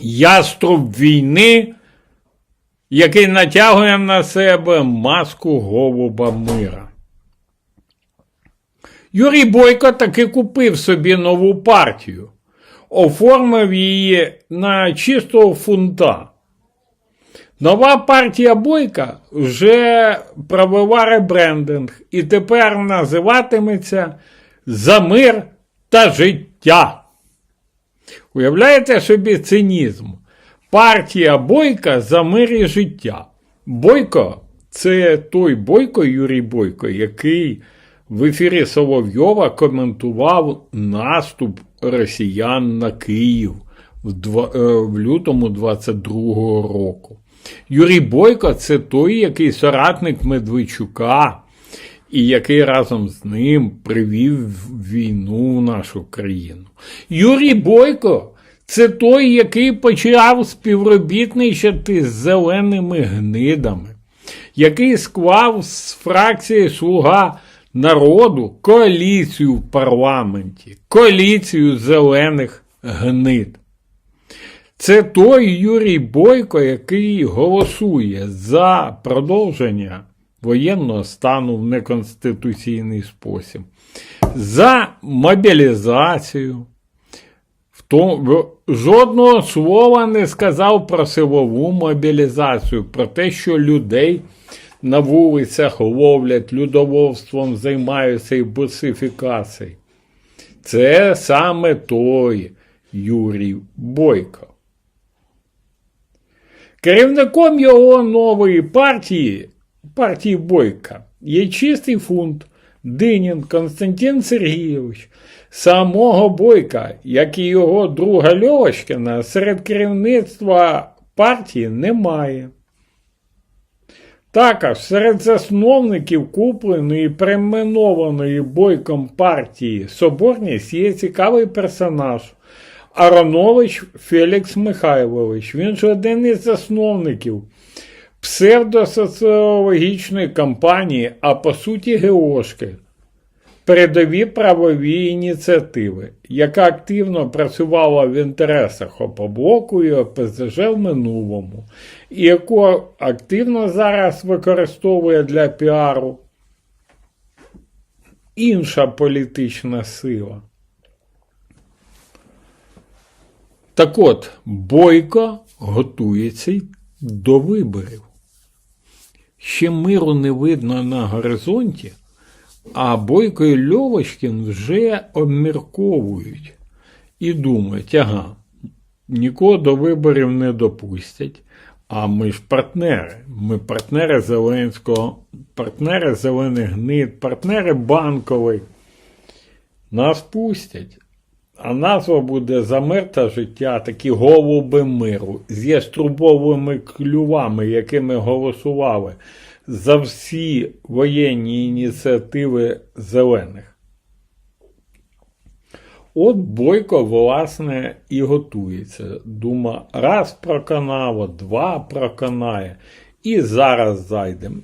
яструб війни, який натягує на себе маску голуба мира. Юрій Бойко таки купив собі нову партію, оформив її на чистого фунта. Нова партія Бойка вже провела ребрендинг і тепер називатиметься За мир та життя. Уявляєте собі цинізм? Партія Бойка за мир і життя. Бойко це той Бойко Юрій Бойко, який в ефірі Соловйова коментував наступ росіян на Київ в, е, лютому 22-го року. Юрій Бойко це той, який соратник Медведчука, і який разом з ним привів війну в нашу країну. Юрій Бойко це той, який почав співробітничати з зеленими гнидами, який склав з фракції Слуга народу коаліцію в парламенті, коаліцію зелених гнид. Це той Юрій Бойко, який голосує за продовження воєнного стану в неконституційний спосіб, за мобілізацію. Тому, жодного слова не сказав про силову мобілізацію, про те, що людей на вулицях ловлять, людовольством займаються і босифікацією. Це саме той Юрій Бойко. Керівником його нової партії, партії Бойка, є чистий фунт Динін Константин Сергійович, самого Бойка, як і його друга Льовочкина, серед керівництва партії немає. Також серед засновників купленої перейменованої бойком партії Соборність є цікавий персонаж Аронович Фелікс Михайлович. Він ж один із засновників псевдосоціологічної кампанії, а по суті Геошки, передові правові ініціативи, яка активно працювала в інтересах Опоблоку і ОПЗЖ в минулому, і яку активно зараз використовує для піару інша політична сила. Так от, Бойко готується до виборів. Ще миру не видно на горизонті, а Бойко і Льовочкін вже обмірковують і думають, ага, нікого до виборів не допустять. А ми ж партнери. Ми партнери Зеленського, партнери зелених гнид, партнери банковий. Нас пустять. А назва буде за мир та життя, такі голуби миру з яструбовими клювами, якими голосували за всі воєнні ініціативи зелених. От Бойко, власне, і готується. Дума, раз проканало, два проканає, і зараз зайдемо.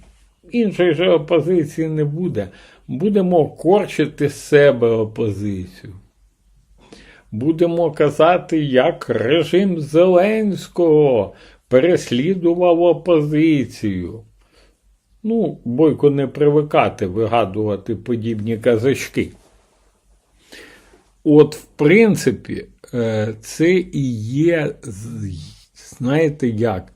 Іншої же опозиції не буде. Будемо корчити себе опозицію. Будемо казати, як режим Зеленського переслідував опозицію. Ну, бойко не привикати вигадувати подібні казачки. От, в принципі, е, це і є, знаєте як,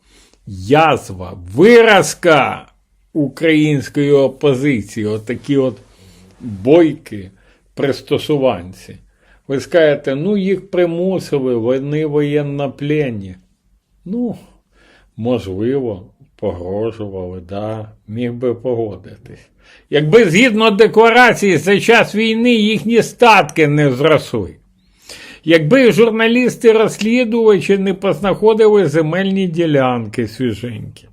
язва, виразка української опозиції, отакі от бойки, пристосуванці. Ви скажете, ну їх примусили, вони воєнноплені. Ну, можливо, погрожували, да, міг би погодитись. Якби згідно декларації за час війни їхні статки не зросли. Якби журналісти-розслідувачі не познаходили земельні ділянки свіженькі,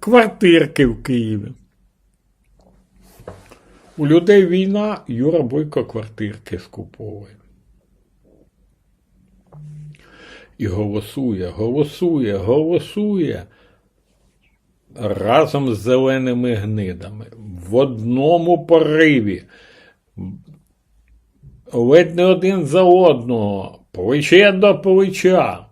квартирки в Києві. У людей війна, Юра Бойко квартирки скуповує. І голосує, голосує, голосує разом з зеленими гнидами в одному пориві. Ледь не один за одного плече до плеча.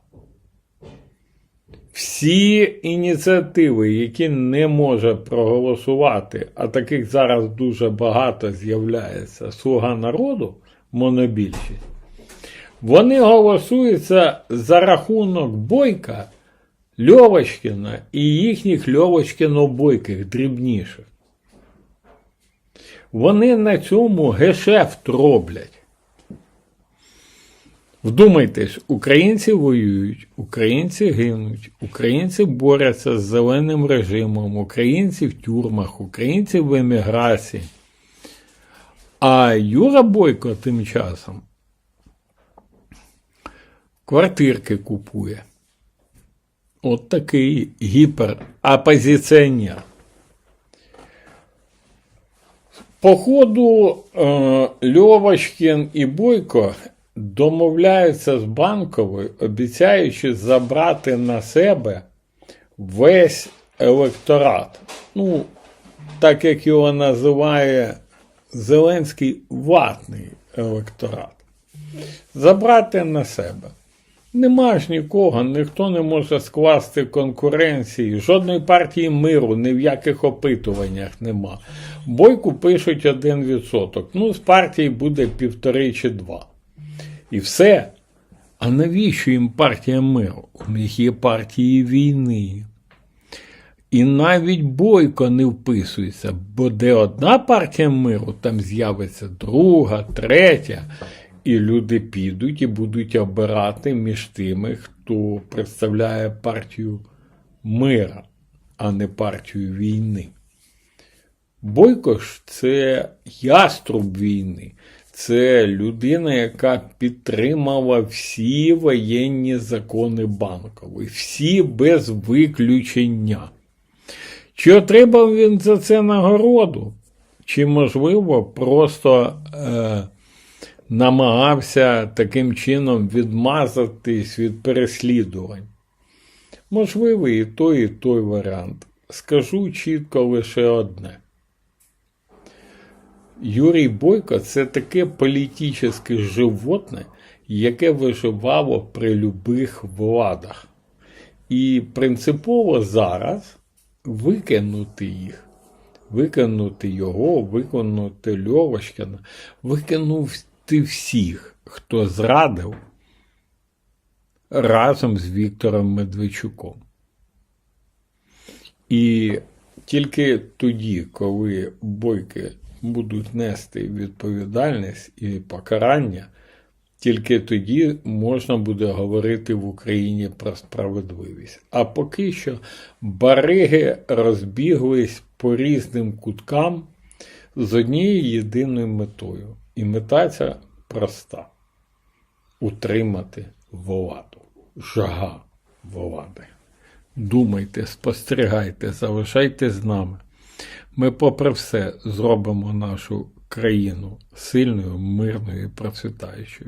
Всі ініціативи, які не може проголосувати, а таких зараз дуже багато з'являється Слуга народу, монобільшість, вони голосуються за рахунок Бойка, Льовочкіна і їхніх Льовочкіно-бойких дрібніших. Вони на цьому гешефт роблять. Вдумайтесь, українці воюють, українці гинуть, українці борються з зеленим режимом, українці в тюрмах, українці в еміграції. А Юра Бойко тим часом квартирки купує. От такий гіперопозиціонер. Походу, е, Льовочкін і Бойко домовляються з банковою, обіцяючи забрати на себе весь електорат. Ну, так як його називає Зеленський ватний електорат. Забрати на себе. Нема ж нікого, ніхто не може скласти конкуренції, жодної партії миру, ні в яких опитуваннях нема. Бойку пишуть 1%. Ну, з партії буде півтори чи два. І все. А навіщо їм партія миру? У них є партії війни. І навіть Бойко не вписується, бо де одна партія миру, там з'явиться друга, третя, і люди підуть і будуть обирати між тими, хто представляє партію мира, а не партію війни. Бойко ж це яструб війни, це людина, яка підтримала всі воєнні закони банкової, всі без виключення. Чи отримав він за це нагороду? Чи, можливо, просто е, намагався таким чином відмазатись від переслідувань? Можливо, і той, і той варіант. Скажу чітко лише одне. Юрій Бойко це таке політичне животне, яке виживало при любих владах. І принципово зараз викинути їх, викинути його, викинути Льовочкина, викинути всіх, хто зрадив разом з Віктором Медведчуком. І тільки тоді, коли бойки будуть нести відповідальність і покарання, тільки тоді можна буде говорити в Україні про справедливість. А поки що бариги розбіглись по різним куткам з однією єдиною метою. І мета ця проста: утримати владу, жага влади. Думайте, спостерігайте, залишайте з нами. Ми, попри все, зробимо нашу країну сильною, мирною і процвітаючою.